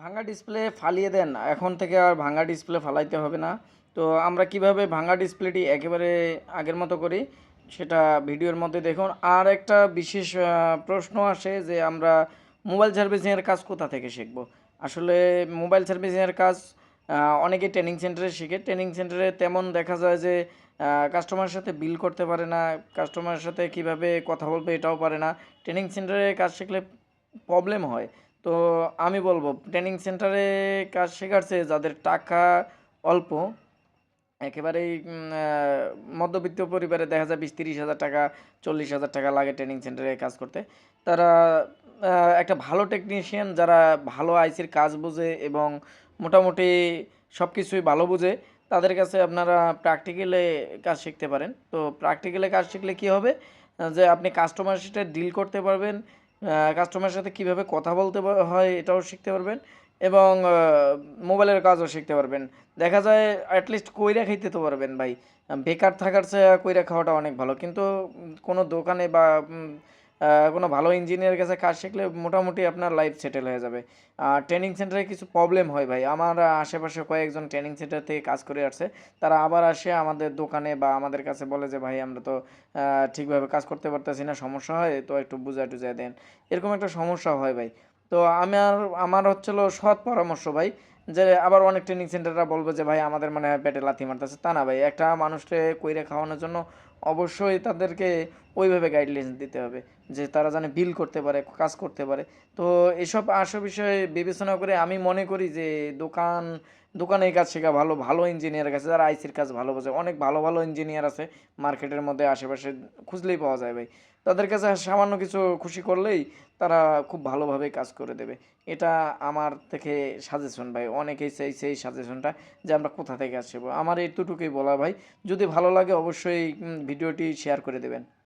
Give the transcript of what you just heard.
ভাঙা ডিসপ্লে ফালিয়ে দেন, এখন থেকে আর ভাঙা ডিসপ্লে ফালাইতে হবে না। তো আমরা কীভাবে ভাঙা ডিসপ্লেটি একেবারে আগের মতো করি, সেটা ভিডিওর মধ্যে দেখুন। আর একটা বিশেষ প্রশ্ন আসে যে আমরা মোবাইল সার্ভিসিংয়ের কাজ কোথা থেকে শিখব? আসলে মোবাইল সার্ভিসিংয়ের কাজ অনেকে ট্রেনিং সেন্টারে শিখে। ট্রেনিং সেন্টারে তেমন দেখা যায় যে কাস্টমারের সাথে বিল করতে পারে না কাস্টমারের সাথে কীভাবে কথা বলবে এটাও পারে না। ট্রেনিং সেন্টারে কাজ শিখলে প্রবলেম হয়। তো আমি বলব ট্রেনিং সেন্টারে কাজ শেখাচ্ছে যাদের টাকা অল্প, একেবারেই মধ্যবিত্ত পরিবারে দেখা যায় বিশ তিরিশ হাজার টাকা, চল্লিশ হাজার টাকা লাগে ট্রেনিং সেন্টারে কাজ করতে। তারা একটা ভালো টেকনিশিয়ান যারা ভালো আইসির কাজ বোঝে এবং মোটামুটি সব কিছুই ভালো বুঝে, তাদের কাছে আপনারা প্র্যাকটিক্যালে কাজ শিখতে পারেন। তো প্র্যাকটিক্যালে কাজ শিখলে কী হবে? যে আপনি কাস্টমারের সাথে ডিল করতে পারবেন কাস্টমারের সাথে কীভাবে কথা বলতে হয় এটাও শিখতে পারবেন এবং মোবাইলের কাজও শিখতে পারবেন। দেখা যায় অ্যাটলিস্ট কইরা খাইতে তো পারবেন ভাই। বেকার থাকার চেয়ে কইরা খাওয়াটা অনেক ভালো। কিন্তু কোনো দোকানে বা কোনো ভালো ইঞ্জিনিয়ারের কাছে কাজ শিখলে মোটামুটি আপনার লাইফ সেটেল হয়ে যাবে। আর ট্রেনিং সেন্টারে কিছু প্রবলেম হয় ভাই। আমার আশেপাশে কয়েকজন ট্রেনিং সেন্টার থেকে কাজ করে আসছে। তারা আবার আসে আমাদের দোকানে বা আমাদের কাছে বলে যে, ভাই, আমরা তো ঠিকভাবে কাজ করতে পারতেছি না, সমস্যা হয়, তো একটু বুঝাই টুজাই দেন। এরকম একটা সমস্যা হয় ভাই। তো আমার আমার হচ্ছিল সৎ পরামর্শ ভাই। যে আবার অনেক ট্রেনিং সেন্টাররা বলবে যে, ভাই, আমাদের মানে পেটে লাথি মারতেছে। তা না, ভাই, একটা মানুষকে কইরে খাওয়ানোর জন্য অবশ্যই তাদেরকে ওইভাবে গাইডলাইন্স দিতে হবে যে, তারা যেন বিল করতে পারে, কাজ করতে পারে। তো এসব আসো বিষয়ে বিবেচনা করে আমি মনে করি যে, দোকান দোকানে কাজ শেখা ভালো ভালো ইঞ্জিনিয়ার কাছে, যারা আইসির কাজ ভালো বোঝে, অনেক ভালো ভালো ইঞ্জিনিয়ার আছে মার্কেটের মধ্যে, আশেপাশে খুঁজলেই পাওয়া যায়, ভাই। তাদের কাছে সামান্য কিছু খুশি করলেই তারা খুব ভালোভাবে কাজ করে দেবে। এটা আমার থেকে সাজেশন ভাই। অনেকেই চাইছে সেই সাজেশনটা যে আমরা কোথা থেকে আসব আমার এইটুকুই বলা ভাই। যদি ভালো লাগে অবশ্যই ভিডিওটি শেয়ার করে দেবেন।